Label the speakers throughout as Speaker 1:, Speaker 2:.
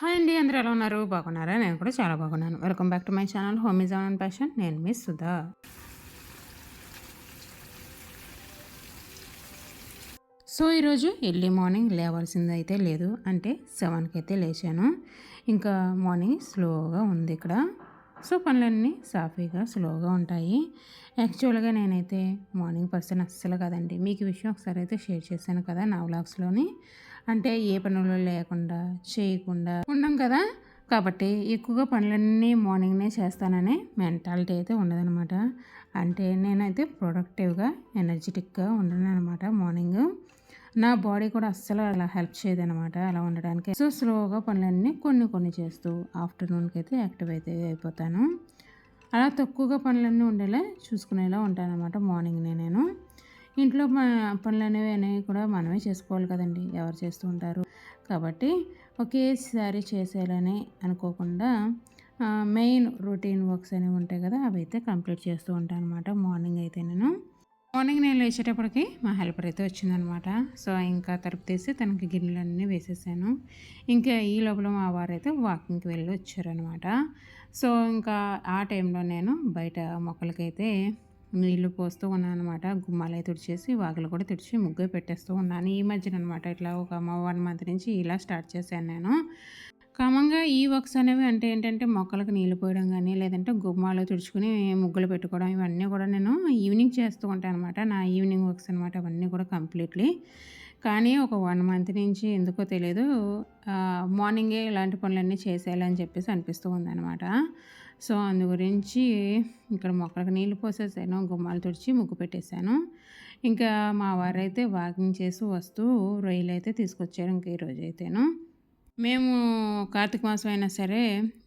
Speaker 1: Hi అండి అందరూ ఎలా ఉన్నారు? బాగున్నారా? నేను కూడా చాలా బాగున్నాను. Welcome back to my channel home is on passion నేను మీ సుధా. సో ఈరోజు ఎర్లీ మార్నింగ్ లేవాల్సింది అయితే లేదు. అంటే సెవెన్కి అయితే లేచాను. ఇంకా మార్నింగ్ స్లోగా ఉంది ఇక్కడ. సో పనులన్నీ సాఫీగా స్లోగా ఉంటాయి. యాక్చువల్గా నేనైతే మార్నింగ్ పర్సన్ అస్సలు కదండి. మీకు విషయం ఒకసారి అయితే షేర్ చేశాను కదా నా వ్లాగ్స్లోని. అంటే ఏ పనులు లేకుండా చేయకుండా ఉన్నాం కదా. కాబట్టి ఎక్కువగా పనులన్నీ మార్నింగ్నే చేస్తాననే మెంటాలిటీ అయితే ఉండదనమాట అంటే నేనైతే ప్రొడక్టివ్గా ఎనర్జెటిక్గా ఉండను అనమాట మార్నింగ్. నా బాడీ కూడా అస్సలు అలా హెల్ప్ చేయదనమాట అలా ఉండడానికి. సో స్లోగా పనులన్నీ కొన్ని కొన్ని చేస్తూ ఆఫ్టర్నూన్కి అయితే యాక్టివ్ అయితే అయిపోతాను. అలా తక్కువగా పనులన్నీ ఉండేలా చూసుకునేలా ఉంటాను అనమాట మార్నింగ్నే నేను. ఇంట్లో పనులు అనేవి అనేవి కూడా మనమే చేసుకోవాలి కదండి ఎవరు చేస్తూ ఉంటారు. కాబట్టి ఒకేసారి చేసేయాలని అనుకోకుండా మెయిన్ రొటీన్ వర్క్స్ అనేవి ఉంటాయి కదా అవి అయితే కంప్లీట్ చేస్తూ ఉంటాను అనమాట మార్నింగ్ అయితే నేను. మార్నింగ్ నేను లేచేటప్పటికి మా హెల్పర్ అయితే వచ్చిందనమాట. సో ఇంకా తలుపు తీసి తనకి గిన్నెలన్నీ వేసేసాను. ఇంకా ఈ లోపల మా వారు అయితే వాకింగ్కి వెళ్ళి వచ్చారనమాట. సో ఇంకా ఆ టైంలో నేను బయట మొక్కలకైతే నీళ్ళు పోస్తూ ఉన్నాను అనమాట గుమ్మాలు అయితే తుడిచేసి వాకిలు కూడా తుడిచి ముగ్గు పెట్టేస్తూ ఉన్నాను. ఈ మధ్యన అనమాట ఇట్లా ఒక వన్ మంత్ నుంచి ఇలా స్టార్ట్ చేశాను నేను. క్రమంగా ఈ వర్క్స్ అనేవి అంటే ఏంటంటే మొక్కలకు నీళ్ళు పోయడం కానీ లేదంటే గుమ్మాలు తుడుచుకుని ముగ్గులు పెట్టుకోవడం ఇవన్నీ కూడా నేను ఈవినింగ్ చేస్తూ ఉంటాను అనమాట నా ఈవినింగ్ వర్క్స్ అనమాట అవన్నీ కూడా కంప్లీట్లీ. కానీ ఒక వన్ మంత్ నుంచి ఎందుకో తెలియదు మార్నింగే ఇలాంటి పనులన్నీ చేసేయాలని చెప్పేసి అనిపిస్తూ ఉందన్నమాట. సో అందు గురించి ఇక్కడ మొక్కలకు నీళ్ళు పోసేసాను గుమ్మాలు తుడిచి ముగ్గు పెట్టేశాను. ఇంకా మా వారైతే వాకింగ్ చేసి వస్తూ రొయ్యలు అయితే తీసుకొచ్చారు ఇంక ఈరోజు అయితేను మేము కార్తీక మాసం అయినా సరే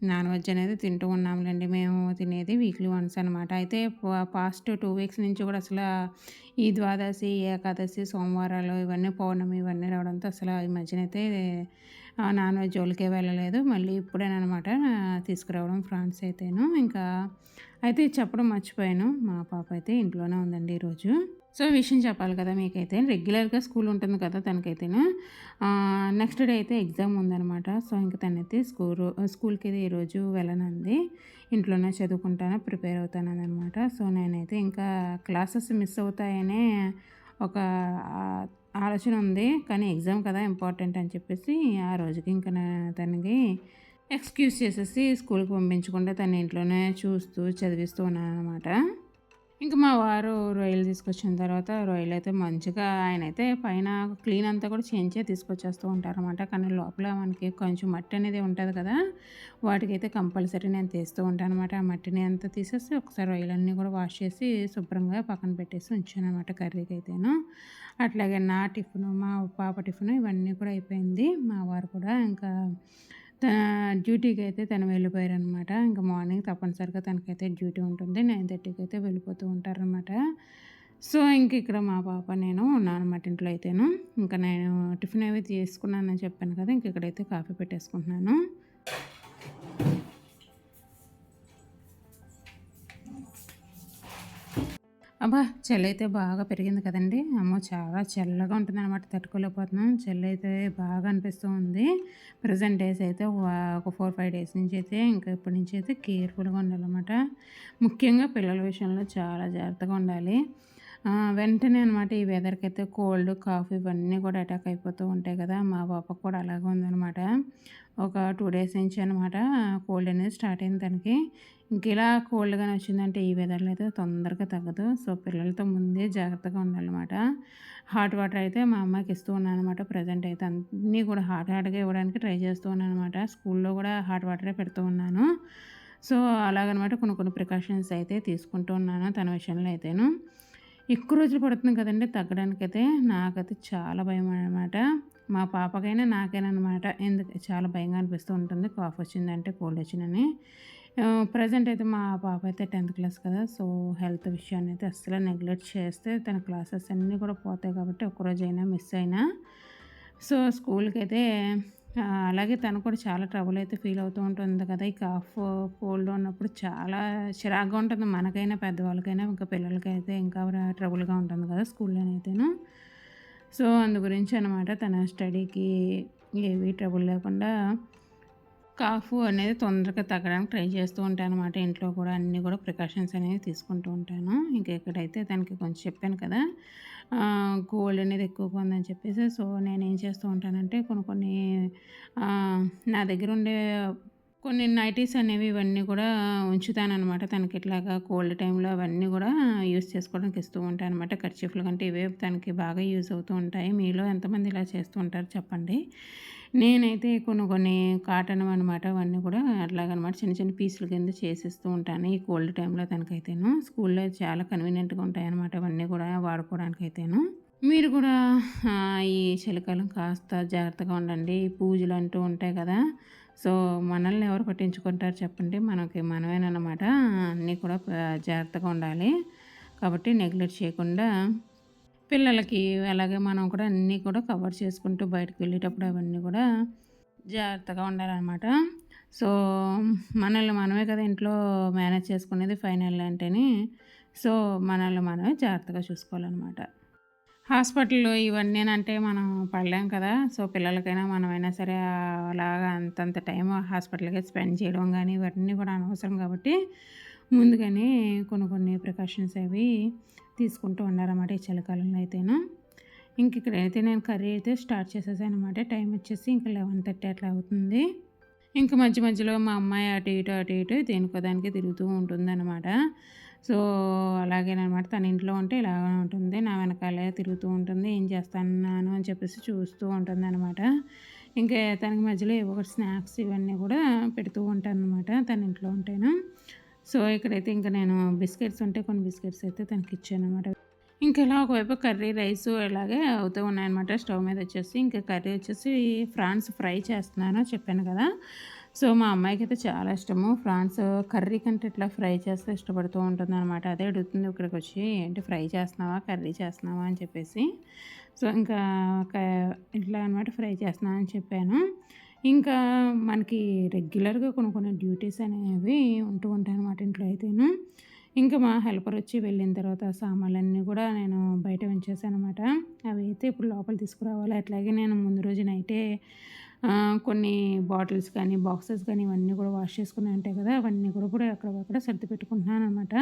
Speaker 1: నాన్ వెజ్ అనేది తింటూ ఉన్నాములేండి మేము తినేది వీక్లీ వన్స్ అనమాట అయితే పాస్ట్ టూ వీక్స్ నుంచి కూడా అసలు ఈ ద్వాదశి ఏకాదశి సోమవారాలు ఇవన్నీ పౌర్ణమి ఇవన్నీ రావడంతో అసలు ఈ మధ్యనైతే నాన్ వెజ్ జోలికే వెళ్ళలేదు. మళ్ళీ ఇప్పుడేనమాట తీసుకురావడం ఫ్రాన్స్ అయితేను. ఇంకా అయితే చెప్పడం మర్చిపోయాను. మా పాప అయితే ఇంట్లోనే ఉందండి ఈరోజు. సో విషయం చెప్పాలి కదా మీకైతే. రెగ్యులర్గా స్కూల్ ఉంటుంది కదా తనకైతేను. నెక్స్ట్ డే అయితే ఎగ్జామ్ ఉందనమాట సో ఇంక తనైతే స్కూల్ స్కూల్కి అయితే ఈరోజు వెళ్ళనంది. ఇంట్లోనే చదువుకుంటాను ప్రిపేర్ అవుతాను అనమాట సో నేనైతే ఇంకా క్లాసెస్ మిస్ అవుతాయనే ఒక ఆలోచన ఉంది. కానీ ఎగ్జామ్ కదా ఇంపార్టెంట్ అని చెప్పేసి ఆ రోజుకి ఇంకా తనకి ఎక్స్క్యూజ్ చేసేసి స్కూల్కి పంపించకుండా తన ఇంట్లోనే చూస్తూ చదివిస్తూ ఉన్నాను అనమాట ఇంకా మా వారు రొయ్యలు తీసుకొచ్చిన తర్వాత రొయ్యలు అయితే మంచిగా ఆయన అయితే పైన క్లీన్ అంతా కూడా చేయించే తీసుకొచ్చేస్తూ ఉంటారనమాట కానీ లోపల మనకి కొంచెం మట్టి అనేది ఉంటుంది కదా వాటికైతే కంపల్సరీ నేను తీస్తూ ఉంటాను అనమాట ఆ మట్టిని అంతా తీసేసి ఒకసారి రొయ్యలన్నీ కూడా వాష్ చేసి శుభ్రంగా పక్కన పెట్టేసి ఉంచాను అనమాట కర్రీకి అయితేను అట్లాగే నా టిఫిన్ మా పాప టిఫిన్ ఇవన్నీ కూడా అయిపోయింది. మా వారు కూడా ఇంకా డ్యూటీకి అయితే తను వెళ్ళిపోయారనమాట. ఇంకా మార్నింగ్ తప్పనిసరిగా తనకైతే డ్యూటీ ఉంటుంది. నైన్ థర్టీకి అయితే వెళ్ళిపోతూ ఉంటారనమాట. సో ఇంక ఇక్కడ మా పాప నేను ఉన్నానమాట ఇంట్లో అయితేను. ఇంకా నేను టిఫిన్ అవి తీసుకున్నానని చెప్పాను కదా ఇంక ఇక్కడైతే కాఫీ పెట్టేసుకుంటున్నాను. అబ్బా చలి అయితే బాగా పెరిగింది కదండి. అమ్మో చాలా చల్లగా ఉంటుంది అనమాట తట్టుకోలేకపోతున్నాం. చలి అయితే బాగా అనిపిస్తూ ఉంది. ప్రజెంట్ డేస్ అయితే ఒక ఫోర్ ఫైవ్ డేస్ నుంచి అయితే ఇంకా ఇప్పటి నుంచి అయితే కేర్ఫుల్గా ఉండాలన్నమాట. ముఖ్యంగా పిల్లల విషయంలో చాలా జాగ్రత్తగా ఉండాలి. వెంటనే అనమాట ఈ వెదర్కి అయితే కోల్డ్ కాఫీ ఇవన్నీ కూడా అటాక్ అయిపోతూ ఉంటాయి కదా. మా పాపకు కూడా అలాగే ఉందనమాట ఒక టూ డేస్ నుంచి అనమాట కోల్డ్ అనేది స్టార్ట్ అయింది తనకి. ఇంక ఇలా కోల్డ్గానే వచ్చిందంటే ఈ వెదర్లో అయితే తొందరగా తగ్గదు. సో పిల్లలతో ముందే జాగ్రత్తగా ఉండాలన్నమాట. హాట్ వాటర్ అయితే మా అమ్మాయికి ఇస్తూ ఉన్నాను అనమాట ప్రజెంట్ అయితే అన్నీ కూడా హాట్ హాట్గా ఇవ్వడానికి ట్రై చేస్తూ ఉన్నాను అనమాట స్కూల్లో కూడా హాట్ వాటరే పెడుతూ ఉన్నాను. సో అలాగనమాట కొన్ని కొన్ని ప్రికాషన్స్ అయితే తీసుకుంటూ ఉన్నాను తన విషయంలో అయితేను. ఎక్కువ రోజులు పడుతుంది కదండి తగ్గడానికైతే నాకైతే చాలా భయం అనమాట మా పాపకైనా నాకైనా అనమాట ఎందుకు చాలా భయంగా అనిపిస్తూ ఉంటుంది. కాఫ్ వచ్చిందంటే కోల్డ్ వచ్చిందని. ప్రజెంట్ అయితే మా పాప అయితే టెన్త్ క్లాస్ కదా. సో హెల్త్ విషయాన్ని అయితే అస్సలు నెగ్లెక్ట్ చేస్తే తన క్లాసెస్ అన్నీ కూడా పోతాయి కాబట్టి ఒక్కరోజైనా మిస్ అయినా. సో స్కూల్కి అయితే అలాగే తను కూడా చాలా ట్రబుల్ అయితే ఫీల్ అవుతూ ఉంటుంది కదా. ఈ కాఫ్ కోల్డ్ ఉన్నప్పుడు చాలా చిరాగ్గా ఉంటుంది. మనకైనా పెద్దవాళ్ళకైనా ఇంకా పిల్లలకైతే ఇంకా ట్రబుల్గా ఉంటుంది కదా స్కూల్లోనైతేను. సో అందు గురించి అనమాట తన స్టడీకి ఏవి ట్రబుల్ లేకుండా కాఫ్ అనేది తొందరగా తగ్గడానికి ట్రై చేస్తూ ఉంటాను అనమాట ఇంట్లో కూడా అన్నీ కూడా ప్రికాషన్స్ అనేవి తీసుకుంటూ ఉంటాను. ఇంకా ఇక్కడైతే దానికి కొంచెం చెప్పాను కదా గోల్డ్ అనేది ఎక్కువగా ఉందని చెప్పేసి సో నేను ఏం చేస్తూ ఉంటానంటే కొన్ని కొన్ని నా దగ్గర ఉండే కొన్ని నైటీస్ అనేవి ఇవన్నీ కూడా ఉంచుతానమాట తనకి ఇట్లాగా కోల్డ్ టైంలో అవన్నీ కూడా యూస్ చేసుకోవడానికి ఇస్తూ ఉంటాను అనమాట కర్చీఫ్లు కంటే ఇవే తనకి బాగా యూజ్ అవుతూ ఉంటాయి. మీలో ఎంతమంది ఇలా చేస్తూ ఉంటారు చెప్పండి. నేనైతే కొన్ని కొన్ని కాటన్ అనమాట అవన్నీ కూడా అట్లాగనమాట చిన్న చిన్న పీసులు కింద చేసిస్తూ ఉంటాను. ఈ కోల్డ్ టైంలో తనకైతేను. స్కూల్లో చాలా కన్వీనియంట్గా ఉంటాయి అనమాట అవన్నీ కూడా వాడుకోవడానికి అయితేను మీరు కూడా ఈ చలికాలం కాస్త జాగ్రత్తగా ఉండండి. పూజలు అంటూ ఉంటాయి కదా. సో మనల్ని ఎవరు పట్టించుకుంటారు చెప్పండి. మనకి మనమేనమాట అన్నీ కూడా జాగ్రత్తగా ఉండాలి. కాబట్టి నెగ్లెక్ట్ చేయకుండా పిల్లలకి అలాగే మనం కూడా అన్నీ కూడా కవర్ చేసుకుంటూ బయటకు వెళ్ళేటప్పుడు అవన్నీ కూడా జాగ్రత్తగా ఉండాలన్నమాట. సో మనల్ని మనమే కదా ఇంట్లో మేనేజ్ చేసుకునేది ఫైనల్ అంటేనే. సో మనల్ని మనమే జాగ్రత్తగా చూసుకోవాలన్నమాట. హాస్పిటల్లో ఇవన్నీ అంటే మనం పడలేం కదా. సో పిల్లలకైనా మనమైనా సరే అలాగా అంతంత టైం హాస్పిటల్కి స్పెండ్ చేయడం కానీ ఇవన్నీ కూడా అనవసరం కాబట్టి ముందుగానే కొన్ని కొన్ని ప్రికాషన్స్ అవి తీసుకుంటూ ఉన్నారన్నమాట ఈ చలికాలంలో అయితేను. ఇంక ఇక్కడ అయితే నేను కర్రీ అయితే స్టార్ట్ చేసేసాను అనమాట టైం వచ్చేసి ఇంకా లెవెన్ థర్టీ అట్లా అవుతుంది. ఇంకా మధ్య మధ్యలో మా అమ్మాయి అటు ఇటు అటు ఇటు దేనికో దానికి తిరుగుతూ ఉంటుంది అనమాట సో అలాగేనమాట తన ఇంట్లో ఉంటే ఇలాగే ఉంటుంది. నా వెనకాలే తిరుగుతూ ఉంటుంది. ఏం చేస్తాను అని చెప్పేసి చూస్తూ ఉంటుంది అనమాట ఇంకా తనకి మధ్యలో ఏవో ఒకటి స్నాక్స్ ఇవన్నీ కూడా పెడుతూ ఉంటాను అనమాట తన ఇంట్లో ఉంటేను. సో ఇక్కడైతే ఇంకా నేను బిస్కెట్స్ ఉంటే కొన్ని బిస్కెట్స్ అయితే తనకి ఇచ్చాను అనమాట ఇంకా ఇలా ఒకవైపు కర్రీ రైస్ ఇలాగే అవుతూ ఉన్నాయన్నమాట. స్టవ్ మీద వచ్చేసి ఇంకా కర్రీ వచ్చేసి ఫ్రాన్స్ ఫ్రై చేస్తున్నాను చెప్పాను కదా. సో మా అమ్మాయికి అయితే చాలా ఇష్టము. ఫ్రాన్స్ కర్రీ కంటే ఇట్లా ఫ్రై చేస్తే ఇష్టపడుతూ ఉంటుంది అనమాట అదే అడుగుతుంది ఇక్కడికి వచ్చి ఏంటి ఫ్రై చేస్తున్నావా? కర్రీ చేస్తున్నావా? అని చెప్పేసి. సో ఇంకా ఇట్లా అనమాట ఫ్రై చేస్తున్నా అని చెప్పాను. ఇంకా మనకి రెగ్యులర్గా కొన్ని కొన్ని డ్యూటీస్ అనేవి ఉంటూ ఉంటాయి అనమాట ఇంట్లో అయితేను. ఇంకా మా హెల్పర్ వచ్చి వెళ్ళిన తర్వాత సామాన్లన్నీ కూడా నేను బయట ఉంచేసాను అనమాట అవి అయితే ఇప్పుడు లోపల తీసుకురావాలి. అట్లాగే నేను ముందు రోజు నైటే కొన్ని బాటిల్స్ కానీ బాక్సెస్ కానీ ఇవన్నీ కూడా వాష్ చేసుకుని ఉంటాయి కదా అవన్నీ కూడా కూడా అక్కడ సర్ది పెట్టుకుంటున్నాను అనమాట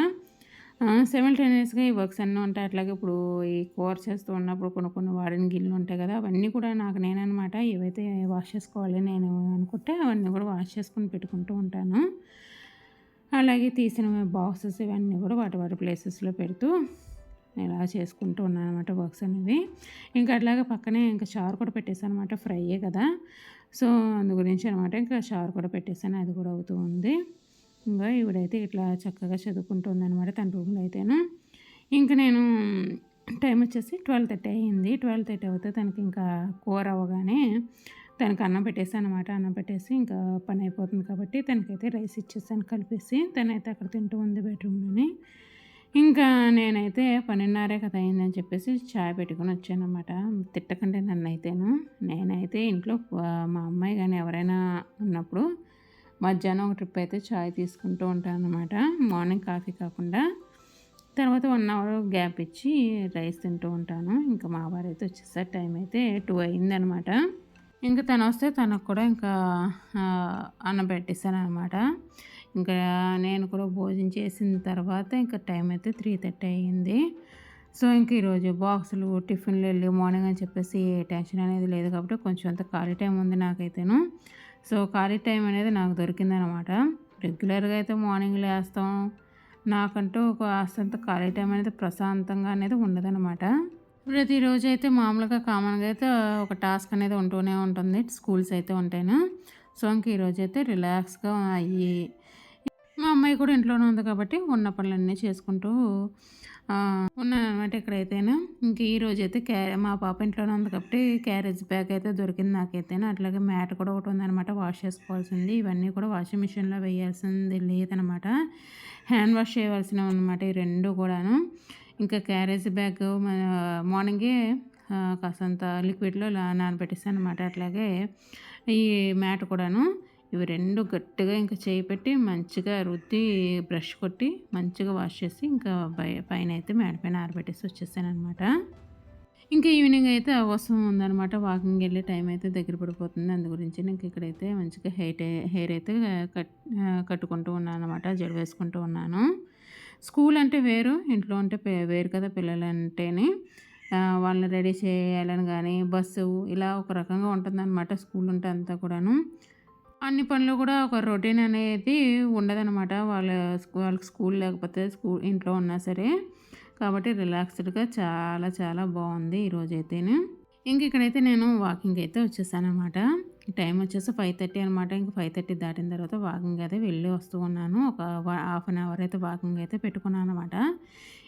Speaker 1: సెమిల్టేనియస్గా ఈ వర్క్స్ అన్నీ ఉంటాయి. అట్లాగే ఇప్పుడు ఈ కోర్ చేస్తూ ఉన్నప్పుడు కొన్ని కొన్ని వాడిన గిన్నెలు ఉంటాయి కదా అవన్నీ కూడా నాకు నేననమాట ఏవైతే వాష్ చేసుకోవాలి నేను అనుకుంటే అవన్నీ కూడా వాష్ చేసుకుని పెట్టుకుంటూ ఉంటాను. అలాగే తీసిన బాక్సెస్ ఇవన్నీ కూడా వాటి వాటి ప్లేసెస్లో పెడుతూ ఇలా చేసుకుంటూ ఉన్నాను అనమాట వర్క్స్ అనేవి. ఇంకా అట్లాగే పక్కనే ఇంకా చారు కూడా పెట్టేశాను అనమాట ఫ్రైయే కదా. సో అందు గురించి అనమాట ఇంకా చారు కూడా పెట్టేశాను అది కూడా అవుతూ ఉంది. ఇంకా ఇవిడైతే ఇట్లా చక్కగా చదువుకుంటుంది అనమాట తన రూమ్లో అయితేను. ఇంకా నేను టైం వచ్చేసి ట్వెల్వ్ థర్టీ అయ్యింది. ట్వెల్వ్ థర్టీ అవుతే తనకి ఇంకా కూర అవ్వగానే తనకి అన్నం పెట్టేసాను అనమాట అన్నం పెట్టేసి ఇంకా పని అయిపోతుంది కాబట్టి తనకైతే రైస్ ఇచ్చేసాను కలిపేసి. తనైతే అక్కడ తింటూ ఉంది బెడ్రూమ్లోని. ఇంకా నేనైతే పన్నెండున్నరే కదా అయిందని చెప్పేసి చాయ్ పెట్టుకొని వచ్చానమాట తిట్టకండి నన్ను అయితేను నేనైతే ఇంట్లో మా అమ్మాయి కానీ ఎవరైనా ఉన్నప్పుడు మధ్యాహ్నం ఒక ట్రిప్ అయితే చాయ్ తీసుకుంటూ ఉంటాను అనమాట మార్నింగ్ కాఫీ కాకుండా తర్వాత వన్ అవర్ గ్యాప్ ఇచ్చి రైస్ తింటూ ఉంటాను. ఇంకా మా వారు అయితే వచ్చేసరి టైం అయితే టూ అయిందనమాట ఇంకా తను వస్తే తనకు కూడా ఇంకా అన్నం పెట్టేస్తాను అనమాట ఇంకా నేను కూడా భోజనం చేసిన తర్వాత ఇంకా టైం అయితే త్రీ థర్టీ అయ్యింది. సో ఇంక ఈరోజు బాక్సులు టిఫిన్లు వెళ్ళి మార్నింగ్ అని చెప్పేసి ఏ టెన్షన్ అనేది లేదు కాబట్టి కొంచెం అంత ఖాళీ టైం ఉంది నాకైతేను. సో ఖాళీ టైం అనేది నాకు దొరికిందనమాట. రెగ్యులర్గా అయితే మార్నింగ్ లేస్తాం. నాకంటూ ఒక అస్తంత ఖాళీ టైం అనేది ప్రశాంతంగా అనేది ఉండదనమాట. ప్రతిరోజు అయితే మామూలుగా కామన్గా అయితే ఒక టాస్క్ అనేది ఉంటూనే ఉంటుంది. స్కూల్స్ అయితే ఉంటాను. సో ఇంక ఈరోజు అయితే రిలాక్స్గా అయ్యి అమ్మాయి కూడా ఇంట్లోనే ఉంది కాబట్టి ఉన్న పనులన్నీ చేసుకుంటూ ఉన్నాను అనమాట ఇక్కడైతేనా ఇంక ఈ రోజు అయితే క్యా మా పాప ఇంట్లోనే ఉంది కాబట్టి క్యారేజ్ బ్యాగ్ అయితే దొరికింది నాకైతేనా. అట్లాగే మ్యాట్ కూడా ఒకటి ఉందనమాట వాష్ చేసుకోవాల్సింది. ఇవన్నీ కూడా వాషింగ్ మిషన్లో వేయాల్సింది లేదనమాట హ్యాండ్ వాష్ చేయవలసినవి అనమాట ఈ రెండు కూడాను. ఇంకా క్యారేజ్ బ్యాగ్ మార్నింగే కాసంత లిక్విడ్లో నానబెట్టేస్తాను అనమాట అట్లాగే ఈ మ్యాట్ కూడాను. ఇవి రెండు గట్టిగా ఇంకా చేయి పెట్టి మంచిగా రుద్ది బ్రష్ కొట్టి మంచిగా వాష్ చేసి ఇంకా పైన అయితే మేడ పైన ఆరబెట్టేసి వచ్చేసాను అనమాట ఇంకా ఈవినింగ్ అయితే అవసరం ఉందన్నమాట. వాకింగ్ వెళ్ళే టైం అయితే దగ్గర పడిపోతుంది. అందు గురించి నాకు ఇక్కడైతే మంచిగా హెయిర్ హెయిర్ అయితే కట్ కట్టుకుంటూ ఉన్నాను అనమాట జడ వేసుకుంటూ ఉన్నాను. స్కూల్ అంటే వేరు ఇంట్లో ఉంటే పే- వేరు కదా పిల్లలు అంటేనే వాళ్ళని రెడీ చేయాలని కానీ బస్సు ఇలా ఒక రకంగా ఉంటుందన్నమాట స్కూల్ ఉంటే అంతా కూడాను. అన్ని పనులు కూడా ఒక రొటీన్ అనేది ఉండదనమాట వాళ్ళ వాళ్ళకి స్కూల్ లేకపోతే స్కూల్ ఇంట్లో ఉన్నా సరే. కాబట్టి రిలాక్స్డ్గా చాలా చాలా బాగుంది ఈరోజు అయితేనే ఇంక ఇక్కడైతే నేను వాకింగ్ అయితే వచ్చేసానమాట టైం వచ్చేసి ఫైవ్ థర్టీ అనమాట ఇంక ఫైవ్ థర్టీ దాటిన తర్వాత వాకింగ్ అయితే వెళ్ళి వస్తూ ఉన్నాను. ఒక హాఫ్ అన్ అవర్ అయితే వాకింగ్ అయితే పెట్టుకున్నాను అనమాట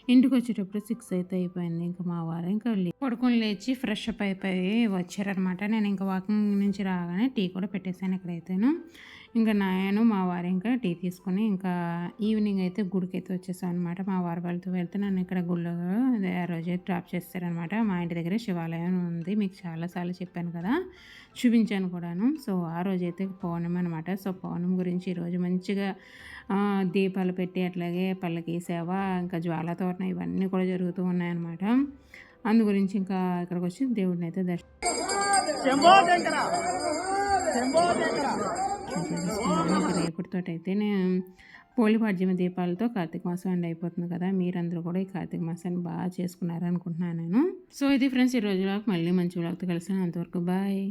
Speaker 1: ఇంటికి వచ్చేటప్పుడు సిక్స్ అయితే అయిపోయింది. ఇంకా మా వారు ఇంకా లే- పడుకొని లేచి ఫ్రెష్ అప్ అయిపోయి వచ్చారనమాట నేను ఇంకా వాకింగ్ నుంచి రాగానే టీ కూడా పెట్టేశాను ఇక్కడైతేను. ఇంకా నాయను మా వారు ఇంకా టీ తీసుకొని ఇంకా ఈవినింగ్ అయితే గుడికి అయితే అనమాట మా వారు వాళ్ళతో వెళ్తే నన్ను ఇక్కడ గుళ్ళో ఆ రోజు డ్రాప్ చేస్తారనమాట మా ఇంటి దగ్గర శివాలయం ఉంది. మీకు చాలాసార్లు చెప్పాను కదా చూపించాను కూడాను. సో ఆ రోజైతే పౌర్ణమి అనమాట సో పౌర్ణమి గురించి ఈరోజు మంచిగా దీపాలు పెట్టి అట్లాగే పల్లకి సేవ ఇంకా జ్వాల ఇవన్నీ కూడా జరుగుతూ ఉన్నాయన్నమాట. అందు గురించి ఇంకా ఇక్కడికి వచ్చి దేవుడిని అయితే దర్శనం చేసుకున్నాను ఇంకా రేపటితో అయితే నేను పోలి పాడ్యమ దీపాలతో కార్తీక మాసం ఎండ్ అయిపోతుంది కదా. మీరందరూ కూడా ఈ కార్తీక మాసాన్ని బాగా చేసుకున్నారు అనుకుంటున్నాను నేను. సో ఇది ఫ్రెండ్స్ ఈ రోజులో మళ్ళీ మంచి వ్లాగ్తో కలిసాను అంతవరకు బాయ్.